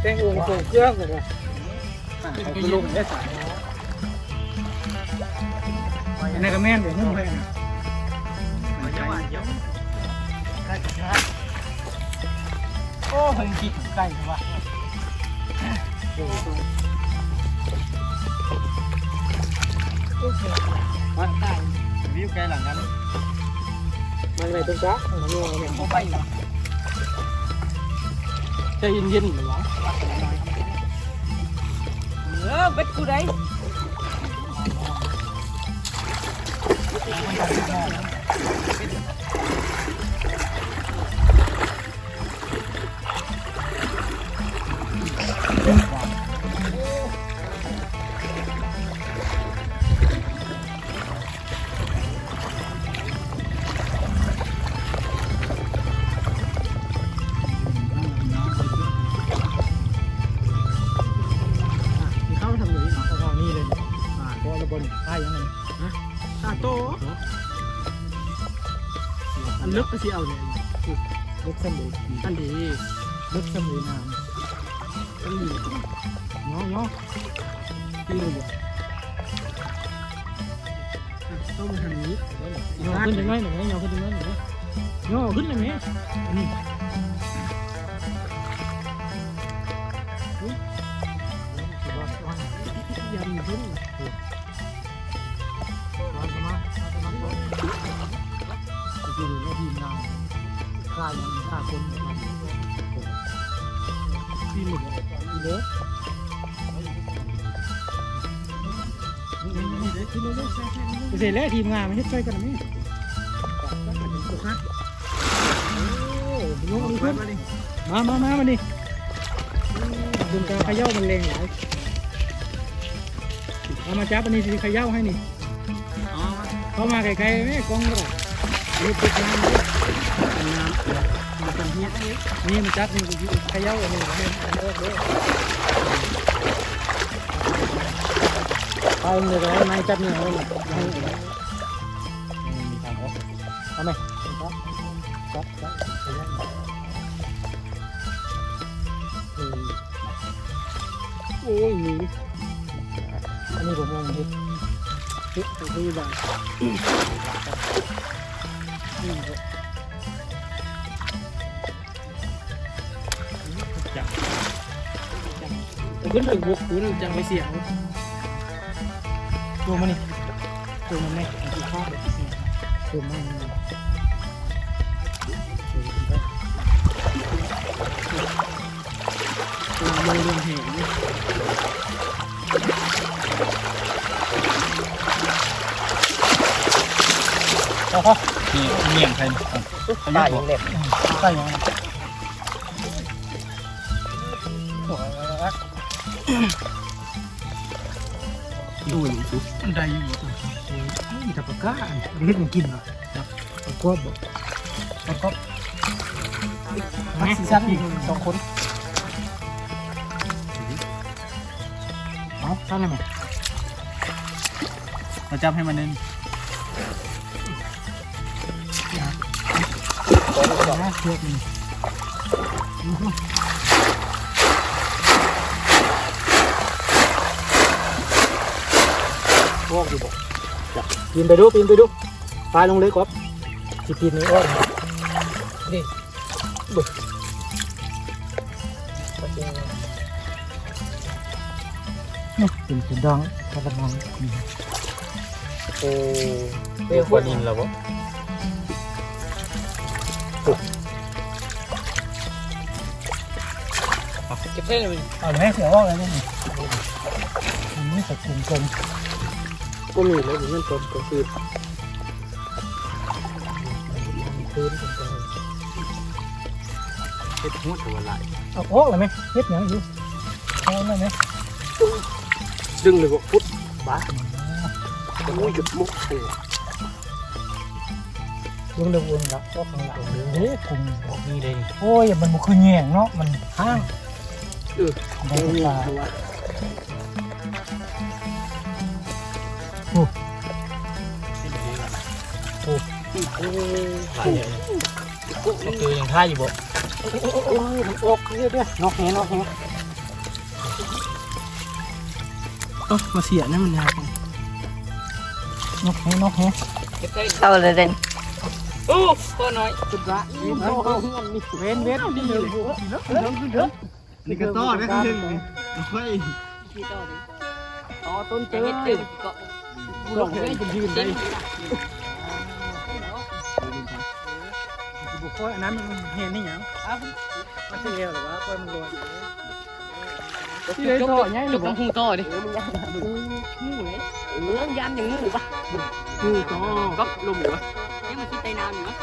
แตงโองโขงเครื่องกันนะเขาไปลงได้สายอันนี้ก็แม่นเดี๋ยวนุ่มไปนะโอ้เพิ่งคิดใกล้ว่ะมันได้วิวไกลหลังกันมันอะไรตรงจ้ามันงงเนี่ยเขาไป ใจเย็นๆหรอเออเบ็ดกูได้ ลึกก็สิเอาเลยลึกเส้นเลยอันดีลึกเส้นเลยน้ำอันนี้ย่อย่อตีเลยต้องมาทางนี้ย่อขึ้นยังไงหน่อยย่อขึ้นยังไงหน่อยย่อขึ้นเลยไหมนี่ยำขึ้น ฆ่างฆ่าคนนะทีมหนึ่งอีเลิฟเสร็จแล้วทีมงานมันช่วยกันไหมโอ้ยกมันขึ้นมามามามาดิดึงกรขย่ามันแรงหลายเอามาจับอันนี้สิขย่าให้นี่เข้ามาไกลๆไหมกองก็ได้รีบปิดน้ำเลยน้ำมันเป็นเฮียนี่มันจับนี่เขย่าอันนี้ให้มันออกเลยเอาเลยก็ให้ไม้จับนี่เอาเลยให้มีทางออกเอาไหมจับจับจับโอ้ยมีอันนี้ผมมองเห็นเฮ้ยตัวที่บ้านนี่ครั ขึ้นไปบุกคุณจังไปเสียตัวมันนี่ตัวมันไม่ตัวข้าวตัวมันตัวมันเรื่องเหตุนี่เมี่ยงไทยตายอย่างเล็บตายอย่าง ดูอยู่ทุกมันได้อยู่มีแต่ปากกาเล็กมันกินเหรอปากกาบอกปากกาแม่สั้นสองคนเอาสั้นเลยไหมมาจับให้มันนึงนะเชือกนี่ อกอยู่บ่จับปีนไปดูปีนไปดูปลายลงเลยก๊อฟสิปีนนี่อ้อนนี่บึกนี่เป็นสีดังกระมังโอ้เรียกว่าดินแล้วบ่เก็บได้เลยเอาไหมเสือว่าอะไรนี่มันไม่ใส่กลุ่มกลม ก็มีแล้วอยู่นั่นกลมก็คือพื้นเป็นกลมเฮ็ดหัวตัวลายเอาออกเลยไหมเฮ็ดหยังอยู่เอาได้ไหมดึงเลยบ่พุดบ้าโอ้ยหยุดมุกเออลุงเดือดวนละก็ข้างหลังเด้กลุ่มนี่เลยโอ้ยมันบุคือแง่งเนาะมันห้างเออได้ตา โอ้โหหลายเลยก็คือยังท่าอยู่บ่เอโอ้ยมันออกเรื่อยๆนอกแหนอกแหเออมาเสียนี่มันยากนกแฮนกแฮเอาเลยเด่นโอ้ตัวน้อยจุดละนี่เขาเขานี่เว้นเว้นนี่เลยนี่ก็ต้อนะคือหนึ่งเฮ้ยต่อต้นเจจะอเฮ็ดตึงก็กูลงได้จะยืนได้ บุกคอยอันนั้นมันเห็นนี่หยังมันเสียหรือว่าคอยมันลอยที่ได้ต่อไงจุกน้ำพุงต่อดิเออมันยังงูไงเมืองยันอย่างงูปะงูต่อก็ลมอยู่วะยังมันคิดใจน้ำอยู่มั้ย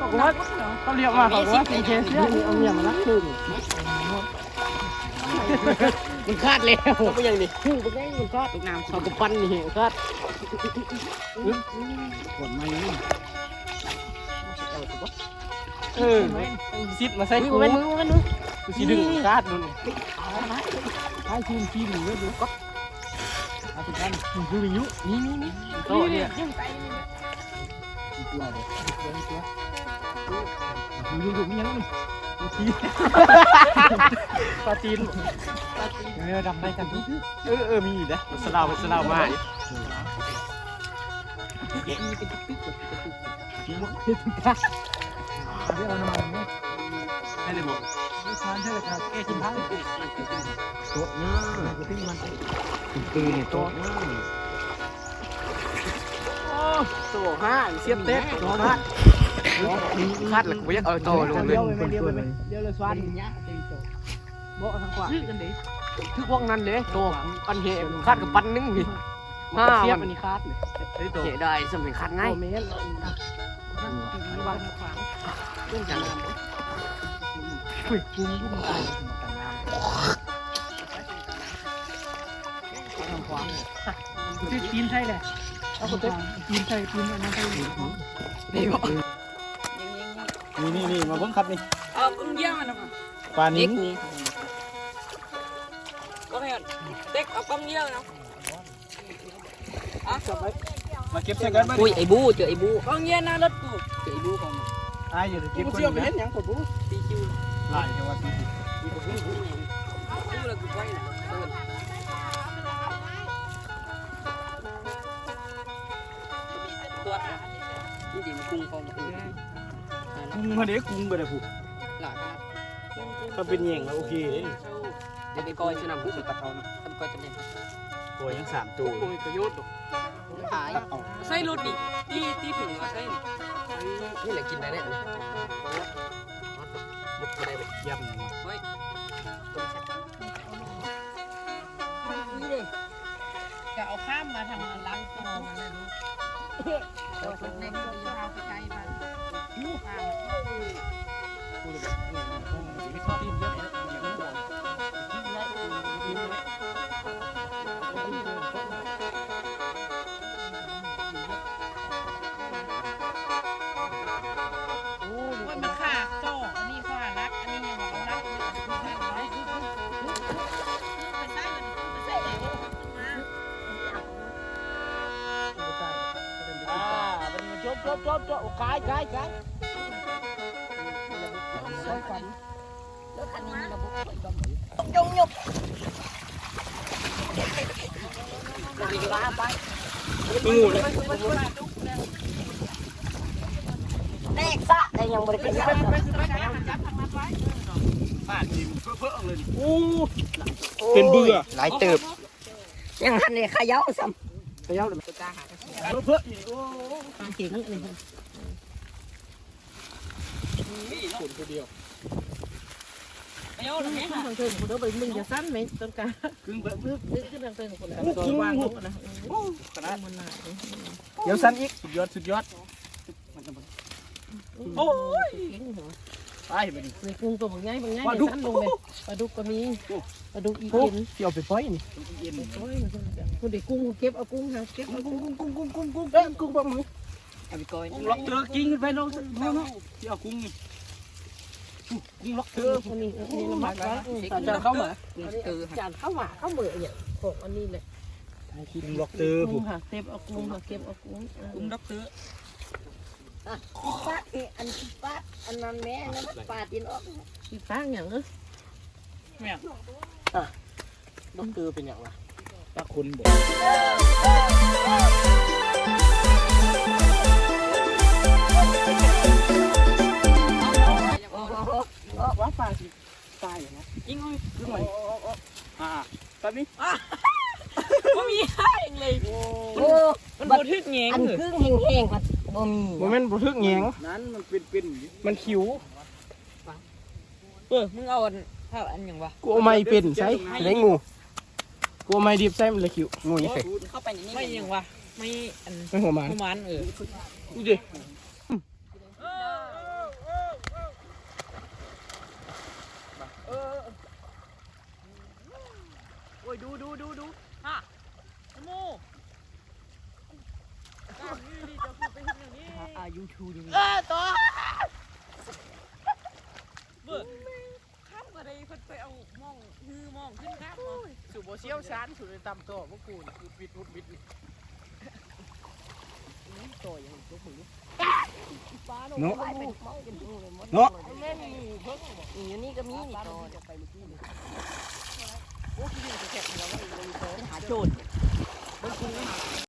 บอกว่าเขาเรียกว่าเขาว่าเป็นเคสเนี่ยเอาเนี่ยมานักขึ้น มันคาดแล้วเขาไปยังนี่ขึ้นไปไงมันก็จุกน้ำเขาก็ปั้นนี่ก็กดไม่นี่เออซิดมาใส่มึงกูเป็นมึงเป็นมึงกูสิดึงกาดนู่นให้ทีมทีมหนึ่งดูก็เอาไปกันดูวิวนี่นี่นี่โตเนี่ยตัวเด็กตัว ตัวดูดูมียังนี่ทีปลาจีนเดี๋ยวดำได้กันทุกเออเออมีนะสลาวสลาวมาเดี๋ยวเรามาเนี่ยได้เลยบอกไม่ทานเท่าไหร่ครับแกกินทั้งโต๊ะเนี่ยกูทิ้งมันตีเนี่ยโต๊ะเนี่ยโตห้าเสียบเต็ดโตห้า คาดหลักไปยักเอาโตลงเลยเลี้ยวไปเลี้ยวไปเลี้ยวเลยสวัสดีเนี่ยโบ๊ะทางขวาคือพวกนั้นเลยโตปันเหคาดกับปันนึงพี่ห้าเสียบวัอันนนี้คาดเลยเหได้สมัยคาดง่ายเมตรวางขวางเรื่องจังคุยกุ้งกุ้งตายทางขวางชื่อจีนใช่แหละเอาคนจีนใช่จีนอันนั้นใช่นี่บอก นี่นี่นี่มาเพิ่งครับนี่เอากุ้งเยี่ยมมันนะปลาเด็นิ้กงกุ้งก็ให้เด็กเอากุ้งเยี่ยมนะมาเก็บใส่กันมาอุ้ยไอ้บูเจอไอ้บูกุ้งเยี่ยมนะรถกูเจอไอ้บูของไอ้อย่าเก็บคนเชี่ยวไปนะเห็นยังกดบูตีคิวลายเทวาสีบูแล้วกูไปนะตัวนี่ดิมันกุ้งของมัน กุ้งมาเด็กกุ้งก็ได้ผูกหลายถ้าเป็นแย่งแล้วโอเคเดี๋ยวไปก้อยชื่อนำผู้สุดตัดเขาเนาะทำก้อยจะเป็นตัวยังสามตัวโอ้ยประโยชน์ขายใส่รถดิที่ที่ถึงมาใส่นี่นี่แหละกินได้เนี่ยบุกไปได้เลยย่ำมาเฮ้ยต้มแซ่บจะเอาข้ามมาทางล้างตัวมันเลยลูกเราคนเล่นก็อยู่เอาไปไกลบ้านลูกข้า มมันมาขาดจ่ออันนี้ข้ารัก อันนี้ยังเอารักไปใส่ไปใส่เลยมาอ่ามันมาจบจบจบจบกายกายกาย แล้วคันนี้มีระบบงูเลยแตกซะแต่ยังบริกินป้าทีมเพิ่มเลยโอ้เป็นเบื่อหลายเติบยังหันเลยขย้าซ้ไปยังเลยเพิ่มอีกโอ้เก่งเลย คนตัวเดียวทางเทิงคุณเด้อไปมึงจะสั้นไหมต้นกาครึ่งแบบเพิ่มดึกขึ้นทางเทิงคนละตัววางลงนะขนาดมันหนาเดี๋ยวสั้นอีกสุดยอดสุดยอดโอ้ยเก่งเหรอไปไปดิ ในกุ้งตัวบางง่ายบางง่ายสั้นลงเลยปลาดุกก็มีปลาดุกอีโอ้เย็นเกี่ยวไปป้อยนี่เย็นโอ้ยคุณได้กุ้งเก็บเอากุ้งฮะเก็บเอากุ้กุ้งงกุ้งกุ้งกุ้งกุ้งกุ้งเอ้ยกุ้งปลาหมึกำ เอาไปก้อยกุ้งล็อกเธอกิ้งขึ้นไปน้องน้องน้องที่เอากุ้งนี่กุ้งล็อกเธออันนี้อันนี้ลำบากไว้แต่จะเข้ามาเออจานข้าวหมาข้าวเบื่อเนี่ยของอันนี้เลยกุ้งล็อกเธอผูกุ้กงค่ะเก็บเอากุ้งค่ะเก็บเอากุ้งกุ้งด็อกเตอร์ปาดอันปาดอันนั้นแม่นั่นปาดกินออกอีฟ้าอย่างเออดอกเตอร์เป็นอย่างวะตาคุณบอก ว่าปลาสิตายนะยิงคือมันอ่าตอนนี้ก็มีให้เลยโอ้มันบ่ทึกแงงอันเลยครึ่งแห้งๆมันบ่มีโมเมนต์บ่ทึกแยงนั้นมันเป็นเป็นมันคิวเออมึงเอาอันถ้าอันหยังวะกูเอาไม้เป็นใช่ไรงูกูเอาไม้ดิบใส่มันเลยคิวงูนี่ใส่เข้าไปนี่ไม่หยังวะไม่อันไม่หัวมันประมาณเออดูดิโอ้ย ดูดูดูดูฮะโมอายุทูดิเออต่อเบิดข้ามกระไดเพิ่นไปเอามองมือมองขึ้นข้ามมองสูบเชี่ยวชาญสูบตามตัวพวกกูนี่อุดวิดอุดวิดนี่เนาะเนาะแม่มีเพิ่งอยู่นี่ก็มีนี่ต่อ โอ้ยยิ่งจะแข็งแล้วว่าอีกเลยโตหาโจรบนคุณหา